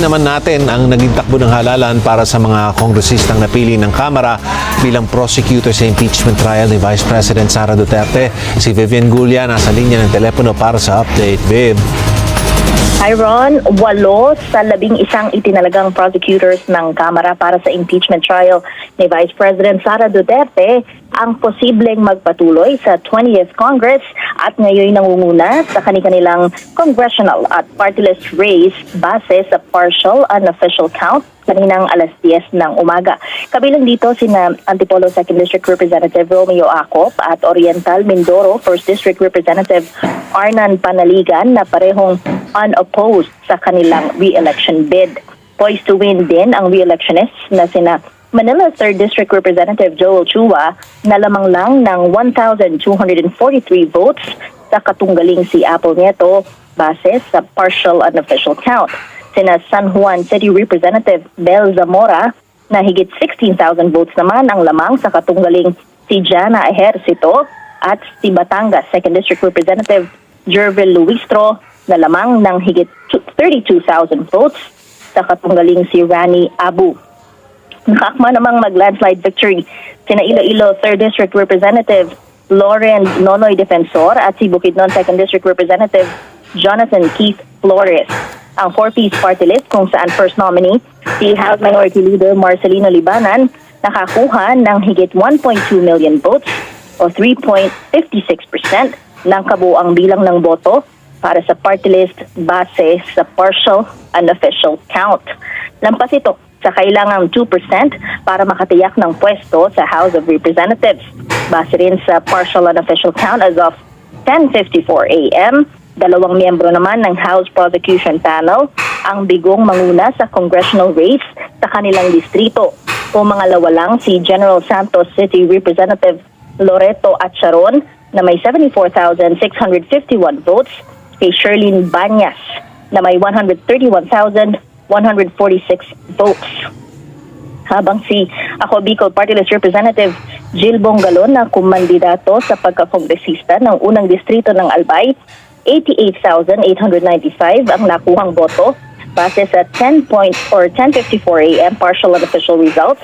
naman natin ang naging takbo ng halalan para sa mga kongresistang napili ng Kamara bilang prosecutor sa impeachment trial ni Vice President Sara Duterte. Si Vivian Gulia nasa linya ng telepono para sa update. Viv. Hi Ron, walo sa labing isang itinalagang prosecutors ng Kamara para sa impeachment trial ni Vice President Sara Duterte ang posibleng magpatuloy sa 20th Congress at ngayon nangunguna sa kanilang congressional at party list race base sa partial and official count kaninang alas 10 ng umaga. Kabilang dito sina Antipolo 2nd District Representative Romeo Acop at Oriental Mindoro 1st District Representative Arnan Panaligan na parehong unopposed sa kanilang re-election bid. Poised to win din ang re-electionists na sina Manila 3rd District Representative Joel Chua na lamang lang ng 1,243 votes sa katunggaling si Apple Nieto base sa partial and official count. Sina San Juan City Representative Bel Zamora na higit 16,000 votes naman ang lamang sa katunggaling si Jana Ejercito at si Batangas 2nd District Representative Jervil Luistro na lamang ng higit 32,000 votes sa katunggaling si Rani Abu. Nakakma namang mag-landslide victory sina Iloilo 3rd District Representative Lauren Nonoy Defensor at si Bukidnon 2nd District Representative Jonathan Keith Flores. Ang four-piece party list kung saan first nominee si House Minority Leader Marcelino Libanan nakakuha ng higit 1.2 million votes o 3.56% ng kabuang bilang ng boto para sa party list base sa partial and official count. Lampas ito sa kailangang 2% para makatiyak ng pwesto sa House of Representatives. Base rin sa partial and official count as of 10.54 a.m., dalawang miyembro naman ng House Prosecution Panel ang bigong manguna sa congressional race sa kanilang distrito. O mangalawa lang si General Santos City Representative Loreto Acharon na may 74,651 votes kay Sherlyn Banyas na may 131,146 votes. Habang si ako Bicol Party List Representative Jill Bongalon na kumandidato sa pagkakongresista ng unang distrito ng Albay, 88,895 ang nakuhang boto base sa 10 point or 10.54 a.m. partial and official results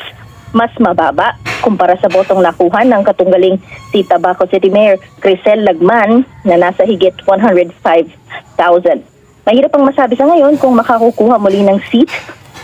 mas mababa kumpara sa botong nakuha ng katunggaling si Tabaco City Mayor Crisel Lagman na nasa higit 105,000. Mahirap ang masabi sa ngayon kung makakukuha muli ng seat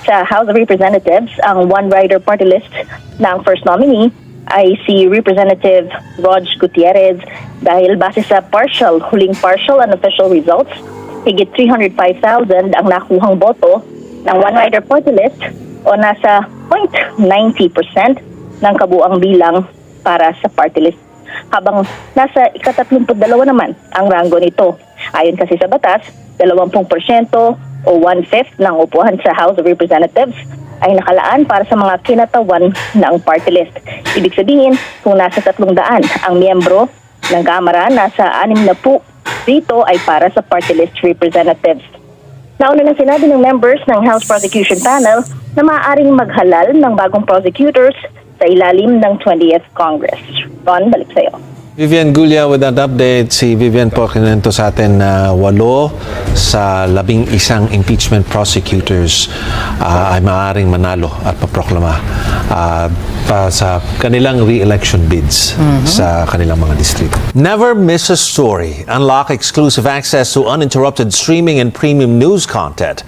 sa House of Representatives ang one-rider party list ang first nominee ay si Representative Rog Gutierrez dahil base sa partial, huling partial and official results, higit 305,000 ang nakuhang boto ng one-rider party list o nasa 0.90% ng kabuang bilang para sa party list. Habang nasa ikatatlumput-dalawa naman ang ranggo nito. Ayon kasi sa batas, 20% o one-fifth ng upuan sa House of Representatives ay nakalaan para sa mga kinatawan ng party list. Ibig sabihin, kung nasa 300 ang miyembro ng Kamara, nasa 60 na po dito ay para sa party list representatives. Nauna nang sinabi ng members ng House Prosecution Panel na maaaring maghalal ng bagong prosecutors sa ilalim ng 20th Congress. Ron, balik sa'yo. Vivian Gulia with that update. Si Vivian po kinento sa atin na walo sa labing isang impeachment prosecutors ah, ay maaaring manalo at paproklama ah, pa sa kanilang re-election bids sa kanilang mga distrito. Never miss a story. Unlock exclusive access to uninterrupted streaming and premium news content.